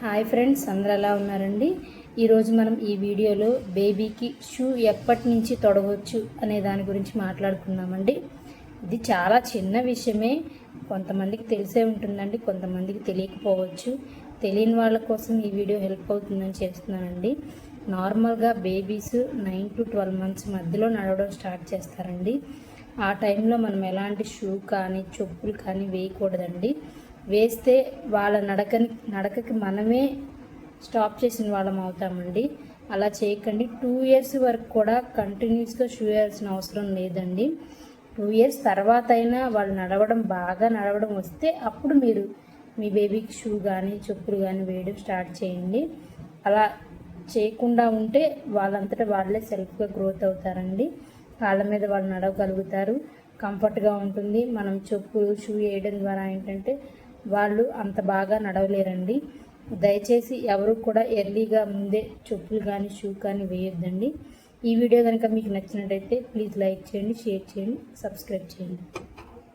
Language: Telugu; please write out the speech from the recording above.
హాయ్ ఫ్రెండ్స్ అందరు ఎలా ఉన్నారండి? ఈరోజు మనం ఈ వీడియోలో బేబీకి షూ ఎప్పటి నుంచి తొడవచ్చు అనే దాని గురించి మాట్లాడుకుందామండి. ఇది చాలా చిన్న విషయమే. కొంతమందికి తెలిసే ఉంటుందండి కొంతమందికి తెలియకపోవచ్చు. తెలియని వాళ్ళ కోసం ఈ వీడియో హెల్ప్ అవుతుందని చేస్తున్నానండి. నార్మల్గా babies nine to twelve months మధ్యలో నడవడం స్టార్ట్ చేస్తారండి. ఆ టైంలో మనం ఎలాంటి షూ కానీ చెప్పులు కానీ వేయకూడదండి. వేస్తే వాళ్ళ నడకని నడకకి మనమే స్టాప్ చేసిన వాళ్ళం అవుతామండి. అలా చేయకండి. టూ ఇయర్స్ వరకు కూడా కంటిన్యూస్గా షూ వేయాల్సిన అవసరం లేదండి. టూ ఇయర్స్ తర్వాత అయినా వాళ్ళు నడవడం బాగా నడవడం వస్తే అప్పుడు మీరు మీ బేబీకి షూ కానీ చెప్పులు కానీ వేయడం స్టార్ట్ చేయండి. అలా చేయకుండా ఉంటే వాళ్ళంతటా వాళ్ళే సెల్ఫ్గా గ్రోత్ అవుతారండి. కాళ్ళ మీద వాళ్ళు నడవగలుగుతారు. కంఫర్ట్గా ఉంటుంది. మనం చెప్పులు షూ వేయడం ద్వారా ఏంటంటే వాళ్ళు అంత బాగా నడవలేరండి. దయచేసి ఎవరు కూడా ఎర్లీగా ముందే చెప్పులు కానీ షూ కానీ వేయొద్దండి. ఈ వీడియో కనుక మీకు నచ్చినట్టయితే ప్లీజ్ లైక్ చేయండి షేర్ చేయండి సబ్స్క్రైబ్ చేయండి.